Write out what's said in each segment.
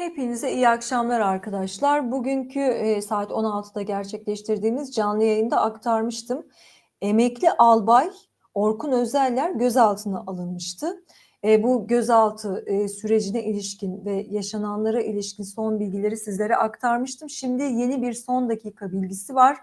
Hepinize iyi akşamlar arkadaşlar. Bugünkü e, saat 16'da gerçekleştirdiğimiz canlı yayında aktarmıştım. Emekli albay Orkun Özeller gözaltına alınmıştı. E, bu gözaltı e, sürecine ilişkin ve yaşananlara ilişkin son bilgileri sizlere aktarmıştım. Şimdi yeni bir son dakika bilgisi var.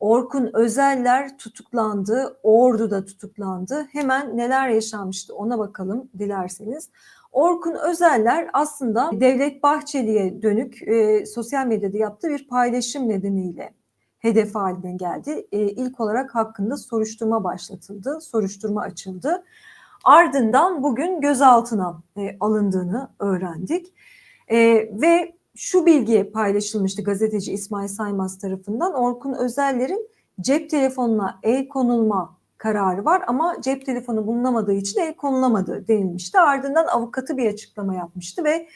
Orkun Özeller tutuklandı, Ordu'da tutuklandı. Hemen neler yaşanmıştı ona bakalım dilerseniz. Orkun Özeller aslında Devlet Bahçeli'ye dönük e, sosyal medyada yaptığı bir paylaşım nedeniyle hedef haline geldi. E, ilk olarak hakkında soruşturma başlatıldı, soruşturma açıldı. Ardından bugün gözaltına e, alındığını öğrendik. E, ve şu bilgi paylaşılmıştı gazeteci İsmail Saymaz tarafından. Orkun Özeller'in cep telefonuna el konulma kararı var ama cep telefonu bulunamadığı için el konulamadı denilmişti. Ardından avukatı bir açıklama yapmıştı ve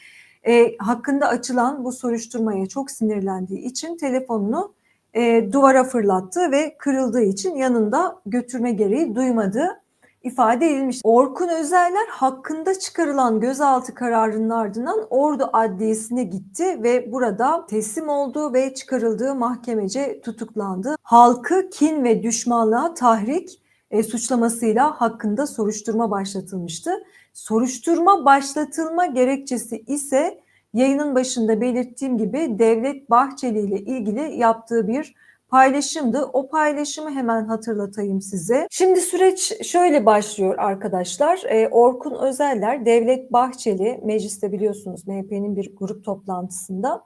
e, hakkında açılan bu soruşturmaya çok sinirlendiği için telefonunu e, duvara fırlattı ve kırıldığı için yanında götürme gereği duymadığı ifade edilmiş. Orkun Özeller hakkında çıkarılan gözaltı kararının ardından Ordu Adliyesi'ne gitti ve burada teslim oldu ve çıkarıldığı mahkemece tutuklandı. Halkı kin ve düşmanlığa tahrik e, suçlamasıyla hakkında soruşturma başlatılmıştı. Soruşturma başlatılma gerekçesi ise yayının başında belirttiğim gibi Devlet Bahçeli ile ilgili yaptığı bir paylaşımdı. O paylaşımı hemen hatırlatayım size. Şimdi süreç şöyle başlıyor arkadaşlar. Ee, Orkun Özeller, Devlet Bahçeli, mecliste biliyorsunuz MHP'nin bir grup toplantısında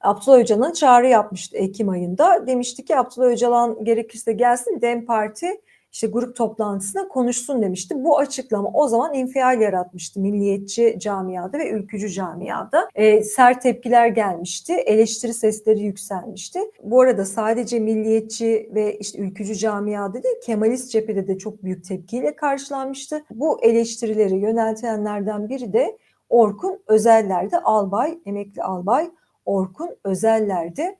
Abdullah Öcalan'a çağrı yapmıştı Ekim ayında. Demişti ki Abdullah Öcalan gerekirse gelsin DEM Parti işte grup toplantısına konuşsun demişti. Bu açıklama o zaman infial yaratmıştı milliyetçi camiada ve ülkücü camiada. E, sert tepkiler gelmişti, eleştiri sesleri yükselmişti. Bu arada sadece milliyetçi ve işte ülkücü camiada değil, Kemalist cephede de çok büyük tepkiyle karşılanmıştı. Bu eleştirileri yöneltenlerden biri de Orkun Özeller'di. Albay, emekli albay Orkun Özeller'di.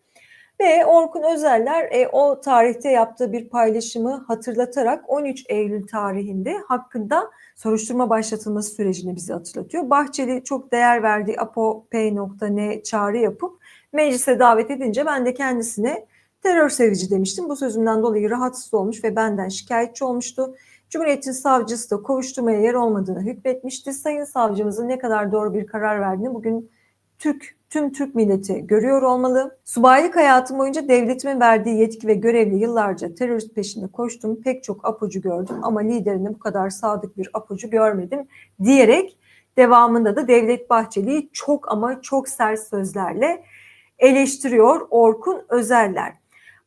Ve Orkun Özeller e, o tarihte yaptığı bir paylaşımı hatırlatarak 13 Eylül tarihinde hakkında soruşturma başlatılması sürecini bize hatırlatıyor. Bahçeli çok değer verdiği apo.p.n çağrı yapıp meclise davet edince ben de kendisine terör sevici demiştim. Bu sözümden dolayı rahatsız olmuş ve benden şikayetçi olmuştu. Cumhuriyet'in savcısı da kovuşturmaya yer olmadığını hükmetmişti. Sayın savcımızın ne kadar doğru bir karar verdiğini bugün Türk tüm Türk milleti görüyor olmalı. Subaylık hayatım boyunca devletimin verdiği yetki ve görevli yıllarca terörist peşinde koştum. Pek çok apucu gördüm ama liderine bu kadar sadık bir apucu görmedim diyerek devamında da Devlet Bahçeli'yi çok ama çok sert sözlerle eleştiriyor Orkun Özeller.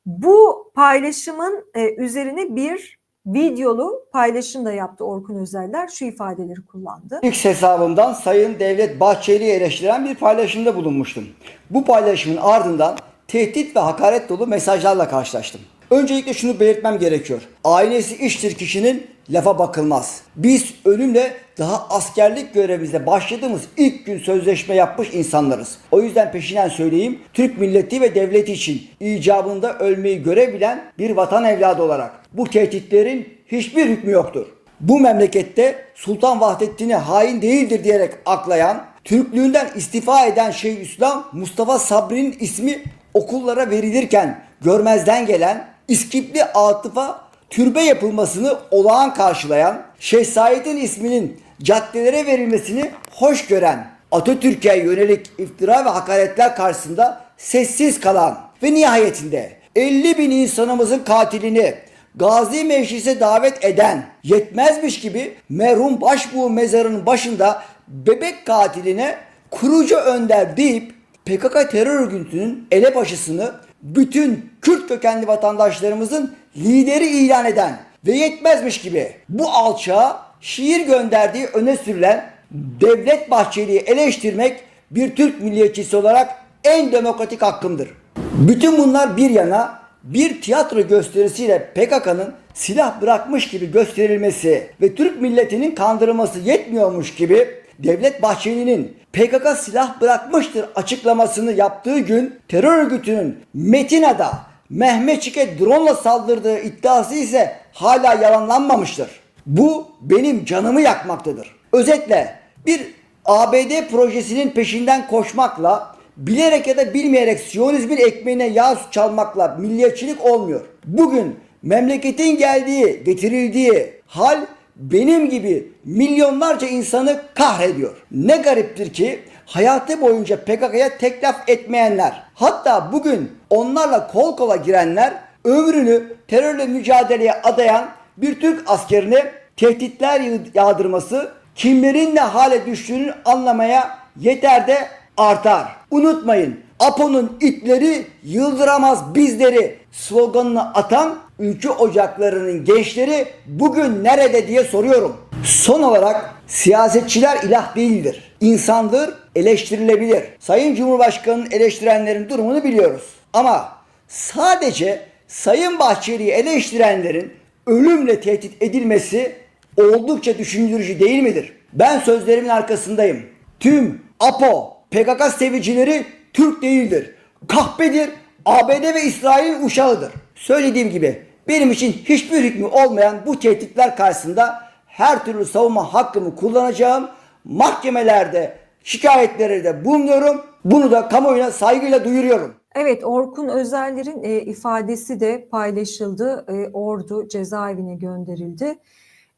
Bu paylaşımın e, üzerine bir videolu paylaşım da yaptı Orkun Özeller. Şu ifadeleri kullandı. X hesabımdan Sayın Devlet Bahçeli'yi eleştiren bir paylaşımda bulunmuştum. Bu paylaşımın ardından tehdit ve hakaret dolu mesajlarla karşılaştım. Öncelikle şunu belirtmem gerekiyor. Ailesi iştir kişinin lafa bakılmaz. Biz ölümle daha askerlik görevimize başladığımız ilk gün sözleşme yapmış insanlarız. O yüzden peşinden söyleyeyim. Türk milleti ve devleti için icabında ölmeyi görebilen bir vatan evladı olarak bu tehditlerin hiçbir hükmü yoktur. Bu memlekette Sultan Vahdettin'i hain değildir diyerek aklayan, Türklüğünden istifa eden Şeyhülislam Mustafa Sabri'nin ismi okullara verilirken görmezden gelen İskipli Atıf'a türbe yapılmasını olağan karşılayan, Şeyh isminin caddelere verilmesini hoş gören, Atatürk'e yönelik iftira ve hakaretler karşısında sessiz kalan ve nihayetinde 50 bin insanımızın katilini Gazi Meclis'e davet eden yetmezmiş gibi merhum başbuğ mezarının başında bebek katiline kurucu önder deyip PKK terör örgütünün elebaşısını bütün Kürt kökenli vatandaşlarımızın lideri ilan eden ve yetmezmiş gibi bu alçağa şiir gönderdiği öne sürülen Devlet Bahçeli'yi eleştirmek bir Türk milliyetçisi olarak en demokratik hakkımdır. Bütün bunlar bir yana bir tiyatro gösterisiyle PKK'nın silah bırakmış gibi gösterilmesi ve Türk milletinin kandırılması yetmiyormuş gibi Devlet Bahçeli'nin PKK silah bırakmıştır açıklamasını yaptığı gün terör örgütünün Metina'da Mehmetçik'e drone saldırdığı iddiası ise hala yalanlanmamıştır. Bu benim canımı yakmaktadır. Özetle bir ABD projesinin peşinden koşmakla, bilerek ya da bilmeyerek Siyonizmin ekmeğine yağ çalmakla milliyetçilik olmuyor. Bugün memleketin geldiği, getirildiği hal benim gibi milyonlarca insanı kahrediyor. Ne gariptir ki hayatı boyunca PKK'ya tek laf etmeyenler, hatta bugün onlarla kol kola girenler ömrünü terörle mücadeleye adayan bir Türk askerine tehditler yağdırması kimlerin ne hale düştüğünü anlamaya yeter de artar. Unutmayın Apo'nun itleri yıldıramaz bizleri sloganını atan ülke ocaklarının gençleri bugün nerede diye soruyorum. Son olarak siyasetçiler ilah değildir. İnsandır, eleştirilebilir. Sayın Cumhurbaşkanı'nın eleştirenlerin durumunu biliyoruz. Ama sadece Sayın Bahçeli'yi eleştirenlerin ölümle tehdit edilmesi oldukça düşündürücü değil midir? Ben sözlerimin arkasındayım. Tüm APO, PKK sevicileri Türk değildir. Kahpedir, ABD ve İsrail'in uşağıdır. Söylediğim gibi benim için hiçbir hükmü olmayan bu tehditler karşısında her türlü savunma hakkımı kullanacağım. Mahkemelerde şikayetleri de bulunuyorum. Bunu da kamuoyuna saygıyla duyuruyorum. Evet, Orkun Özerler'in e, ifadesi de paylaşıldı. E, Ordu cezaevine gönderildi.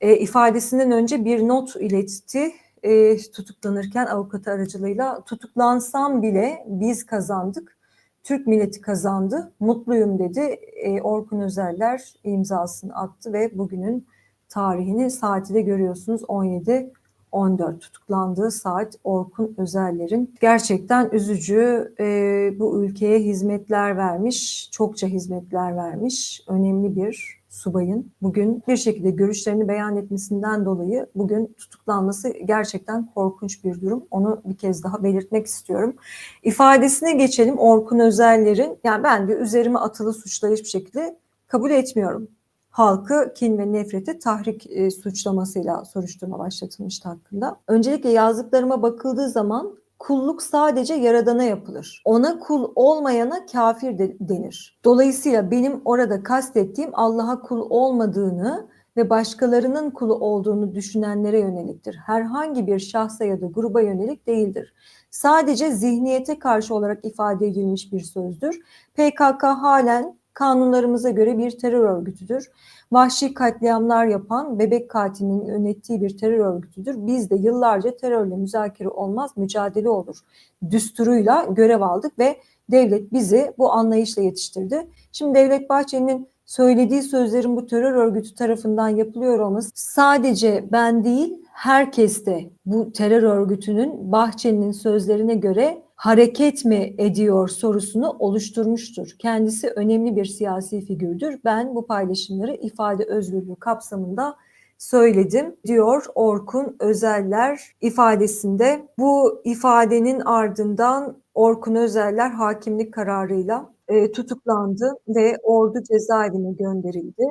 E, ifadesinden önce bir not iletti. E, tutuklanırken avukatı aracılığıyla tutuklansam bile biz kazandık. Türk milleti kazandı. Mutluyum dedi. E, Orkun Özerler imzasını attı ve bugünün tarihini saati de görüyorsunuz 17 14 tutuklandığı saat Orkun Özerler'in gerçekten üzücü e, bu ülkeye hizmetler vermiş, çokça hizmetler vermiş, önemli bir subayın bugün bir şekilde görüşlerini beyan etmesinden dolayı bugün tutuklanması gerçekten korkunç bir durum. Onu bir kez daha belirtmek istiyorum. İfadesine geçelim Orkun Özerler'in. Yani ben de üzerime atılı suçları hiçbir şekilde kabul etmiyorum halkı kin ve nefrete tahrik e, suçlamasıyla soruşturma başlatılmıştı hakkında. Öncelikle yazdıklarıma bakıldığı zaman kulluk sadece yaradana yapılır. Ona kul olmayana kafir de, denir. Dolayısıyla benim orada kastettiğim Allah'a kul olmadığını ve başkalarının kulu olduğunu düşünenlere yöneliktir. Herhangi bir şahsa ya da gruba yönelik değildir. Sadece zihniyete karşı olarak ifade edilmiş bir sözdür. PKK halen kanunlarımıza göre bir terör örgütüdür. Vahşi katliamlar yapan bebek katilinin yönettiği bir terör örgütüdür. Biz de yıllarca terörle müzakere olmaz, mücadele olur düsturuyla görev aldık ve devlet bizi bu anlayışla yetiştirdi. Şimdi Devlet Bahçeli'nin söylediği sözlerin bu terör örgütü tarafından yapılıyor olması sadece ben değil herkes de bu terör örgütünün Bahçeli'nin sözlerine göre hareket mi ediyor sorusunu oluşturmuştur. Kendisi önemli bir siyasi figürdür. Ben bu paylaşımları ifade özgürlüğü kapsamında söyledim diyor Orkun Özeller ifadesinde. Bu ifadenin ardından Orkun Özeller hakimlik kararıyla e, tutuklandı ve ordu cezaevine gönderildi.